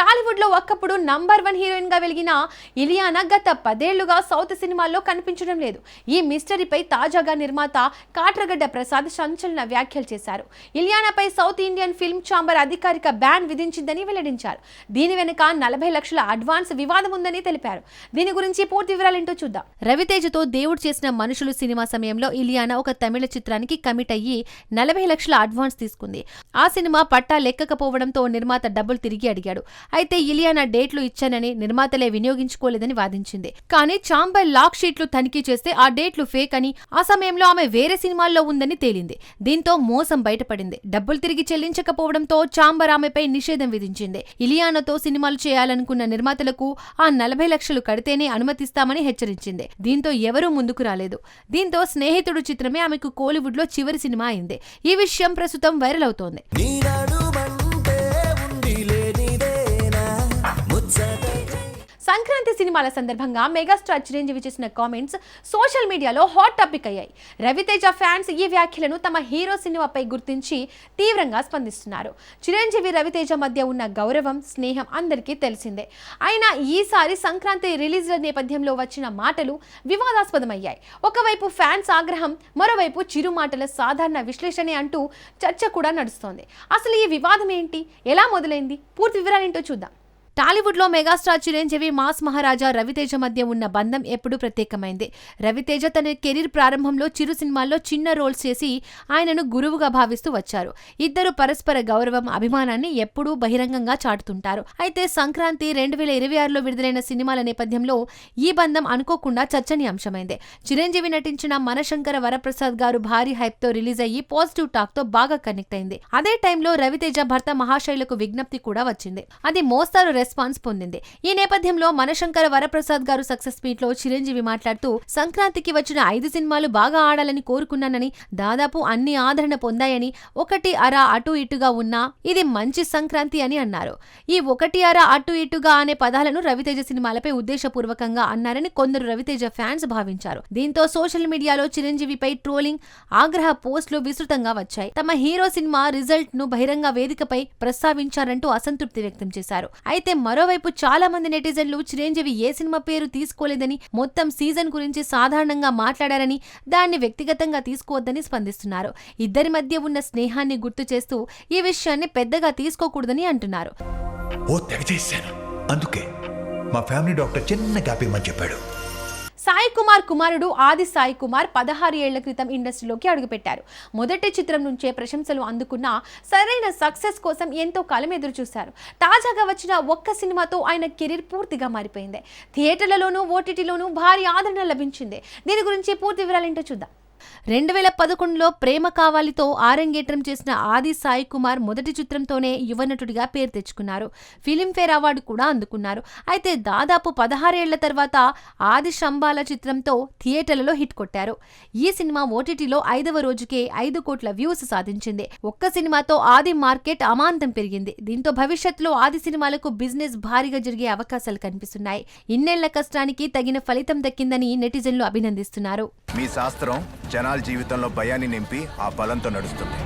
టాలీవుడ్లో ఒక్కప్పుడు number one హీరోయిన్గా వెలిగిన ఇలియానా గత పదేళ్ళుగా సౌత్ సినిమాల్లో కనిపించడం లేదు. ఈ మిస్టరీపై తాజాగా నిర్మాత కాట్రగడ్డ ప్రసాద్ సంచలన వ్యాఖ్యలు చేశారు. ఇలియానాపై సౌత్ ఇండియన్ ఫిల్మ్ ఛాంబర్ అధికారిక బ్యాన్ విధించిందని వెల్లడించారు. దీని వెనుక నలభై లక్షల అడ్వాన్స్ వివాదం ఉందని తెలిపారు. దీని గురించి పూర్తి వివరాలేంటో చూద్దాం. రవితేజతో దేవుడు చేసిన మనుషులు సినిమా సమయంలో ఇలియానా ఒక తమిళ చిత్రానికి కమిట్ అయ్యి నలభై లక్షల అడ్వాన్స్ తీసుకుంది. ఆ సినిమా పట్టా లెక్కకపోవడంతో నిర్మాత డబ్బులు తిరిగి అడిగాడు. అయితే ఇలియానా డేట్లు ఇచ్చానని నిర్మాతలే వినియోగించుకోలేదని వాదించింది. కానీ చాంబర్ లాక్ షీట్లు తనిఖీ చేస్తే ఆ డేట్లు ఫేక్ అని ఆ సమయంలో ఆమె వేరే సినిమాల్లో ఉందని తేలింది. దీంతో మోసం బయటపడింది. డబ్బులు తిరిగి చెల్లించకపోవడంతో చాంబర్ ఆమెపై నిషేధం విధించింది. ఇలియానాతో సినిమాలు చేయాలనుకున్న నిర్మాతలకు ఆ నలభై లక్షలు కడితేనే అనుమతిస్తామని హెచ్చరించింది. దీంతో ఎవరూ ముందుకు రాలేదు. దీంతో స్నేహితుడు చిత్రమే ఆమెకు కోలీవుడ్లో చివరి సినిమా అయింది. ఈ విషయం ప్రస్తుతం వైరల్ అవుతోంది. సినిమాల సందర్భంగా మెగాస్టార్ చిరంజీవి చేసిన కామెంట్స్ సోషల్ మీడియాలో హాట్ టాపిక్ అయ్యాయి. రవితేజ ఫ్యాన్స్ ఈ వ్యాఖ్యలను తమ హీరో సినిమాపై గుర్తించి తీవ్రంగా స్పందిస్తున్నారు. చిరంజీవి రవితేజ మధ్య ఉన్న గౌరవం స్నేహం అందరికీ తెలిసిందే. అయినా ఈసారి సంక్రాంతి రిలీజ్ల నేపథ్యంలో వచ్చిన మాటలు వివాదాస్పదమయ్యాయి. ఒకవైపు ఫ్యాన్స్ ఆగ్రహం మరోవైపు చిరు మాటల సాధారణ విశ్లేషణే అంటూ చర్చ కూడా నడుస్తోంది. అసలు ఈ వివాదం ఏంటి? ఎలా మొదలైంది? పూర్తి వివరాలేంటో చూద్దాం. టాలీవుడ్లో మెగాస్టార్ చిరంజీవి మాస్ మహారాజా రవితేజ మధ్య ఉన్న బంధం ఎప్పుడూ ప్రత్యేకమైంది. రవితేజ తన కెరీర్ ప్రారంభంలో చిరు సినిమాల్లో చిన్న రోల్స్ చేసి ఆయనను గురువుగా భావిస్తూ వచ్చారు. ఇద్దరు పరస్పర గౌరవం అభిమానాన్ని ఎప్పుడూ బహిరంగంగా చాటుతుంటారు. అయితే సంక్రాంతి రెండు వేల ఇరవై ఆరులో విడుదలైన సినిమాల నేపథ్యంలో ఈ బంధం అనుకోకుండా చర్చనీయాంశమైంది. చిరంజీవి నటించిన మనశంకర వరప్రసాద్ గారు భారీ హైప్తో రిలీజ్ అయ్యి పాజిటివ్ టాక్తో బాగా కనెక్ట్ అయింది. అదే టైంలో రవితేజ భర్త మహాశైలకు విజ్ఞప్తి కూడా వచ్చింది. అది మోస్తారు రెస్పాన్స్ పొందింది. ఈ నేపథ్యంలో మనశంకర వరప్రసాద్ గారు సక్సెస్ మీట్లో చిరంజీవి మాట్లాడుతూ సంక్రాంతికి వచ్చిన ఐదు సినిమాలు బాగా ఆడాలని కోరుకున్నానని దాదాపు అన్ని ఆదరణ పొందాయని ఒకటి అర అటు ఇటుగా ఉన్నా ఇది మంచి సంక్రాంతి అని అన్నారు. ఈ ఒకటి అర అటు ఇటుగా అనే పదాలను రవితేజ సినిమాలపై ఉద్దేశపూర్వకంగా అన్నారని కొందరు రవితేజ ఫ్యాన్స్ భావించారు. దీంతో సోషల్ మీడియాలో చిరంజీవిపై ట్రోలింగ్ ఆగ్రహ పోస్టులు విస్తృతంగా వచ్చాయి. తమ హీరో సినిమా రిజల్ట్ను బహిరంగ వేదికపై ప్రస్తావించారంటూ అసంతృప్తి వ్యక్తం చేశారు. అయితే మరోవైపు చాలా మంది నెటిజన్లు చిరంజీవి ఏ సినిమా పేరు తీసుకోలేదని మొత్తం సీజన్ గురించి సాధారణంగా మాట్లాడారని దాన్ని వ్యక్తిగతంగా తీసుకోవద్దని స్పందిస్తున్నారు. ఇద్దరి మధ్య ఉన్న స్నేహాన్ని గుర్తు చేస్తూ ఈ విషయాన్ని పెద్దగా తీసుకోకూడదని అంటున్నారు. ఓ అందుకే మా ఫ్యామిలీ డాక్టర్ చిన్న గ్యాప్ చెప్పాడు. సాయి కుమార్ కుమారుడు ఆది సాయి కుమార్ పదహారు ఏళ్ళ క్రితం ఇండస్ట్రీలోకి అడుగుపెట్టారు. మొదటి చిత్రం నుంచే ప్రశంసలు అందుకున్న సరైన సక్సెస్ కోసం ఎంతో కాలం ఎదురు చూశారు తాజాగా వచ్చిన ఒక్క సినిమాతో ఆయన కెరీర్ పూర్తిగా మారిపోయింది. థియేటర్లలోనూ ఓటీటీలోనూ భారీ ఆదరణ లభించింది. దీని గురించి పూర్తి వివరాలేంటో చూద్దాం. రెండు వేల పదకొండులో ప్రేమ కావాలితో ఆరంగేట్రం చేసిన ఆది సాయి కుమార్ మొదటి చిత్రంతోనే యువనటుడిగా పేరు తెచ్చుకున్నారు. ఫిలింఫేర్ అవార్డు కూడా అందుకున్నారు. అయితే దాదాపు పదహారేళ్ళ తర్వాత ఆది శంబాల చిత్రంతో థియేటర్లలో హిట్ కొట్టారు. ఈ సినిమా ఓటీటీలో ఐదవ రోజుకే ఐదు కోట్ల వ్యూస్ సాధించింది. ఒక్క సినిమాతో ఆది మార్కెట్ అమాంతం పెరిగింది. దీంతో భవిష్యత్తులో ఆది సినిమాలకు బిజినెస్ భారీగా జరిగే అవకాశాలు కనిపిస్తున్నాయి. ఇన్నేళ్ళ కష్టానికి తగిన ఫలితం దక్కిందని నెటిజన్లు అభినందిస్తున్నారు. మీ శాస్త్రం జనాల జీవితంలో భయాన్ని నింపి ఆ బలంతో నడుస్తుంది.